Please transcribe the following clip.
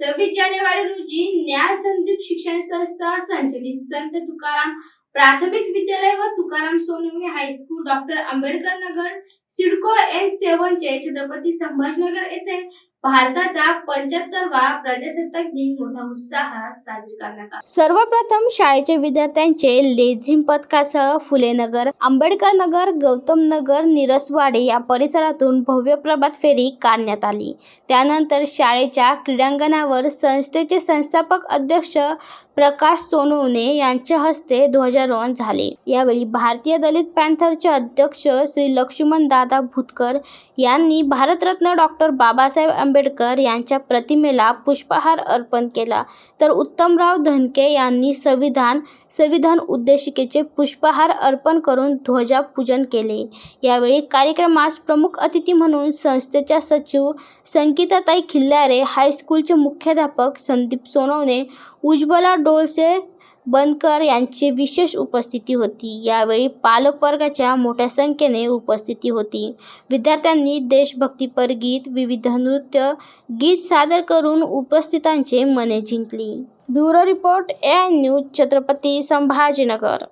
सव्वीस जानेवारी रोजी ज्ञान संदीप शिक्षण संस्था संचलित संत तुकाराम प्राथमिक विद्यालय व Tukaram Sonawane high school doctor Ambedkar Nagar CIDCO N seven चे छत्रपती संभाजीनगर येथे भारताचा पंच्याहत्तरवा प्रजासत्ताक दिन मोठ्या उत्साहात साजरी करण्यात आला. सर्वप्रथम शाळेचे विद्यार्थ्यांचे लेझिम पथकासह फुलेनगर आंबेडकर नगर गौतम नगर निरसवाडे या परिसरातून भव्य प्रभात फेरी काढण्यात आली. त्यानंतर शाळेच्या क्रीडांगणावर संस्थेचे संस्थापक अध्यक्ष प्रकाश सोनवणे यांच्या हस्ते ध्वजारोहण झाले. यावेळी भारतीय दलित पॅन्थरचे अध्यक्ष श्री लक्ष्मण दादा भुतकर यांनी भारतरत्न डॉक्टर बाबासाहेब आंबेडकर यांच्या प्रतिमेला पुष्पहार अर्पण केला. तर उत्तमराव धनके यांनी संविधान संविधान उद्देशिकेचे पुष्पहार अर्पण करून ध्वजापूजन केले. यावेळी कार्यक्रमास प्रमुख अतिथी म्हणून संस्थेच्या सचिव संगीताताई खिल्लारे हायस्कूलचे मुख्याध्यापक संदीप सोनवणे उज्ज्वला डोळसे बनकर यांची विशेष उपस्थिती होती. यावेळी पालक वर्गाच्या मोठ्या संख्येने उपस्थिती होती. विद्यार्थ्यांनी देशभक्तीपर गीत विविध नृत्य गीत सादर करून उपस्थितांचे मने जिंकली. Bureau report A news Chhatrapati Sambhajinagar.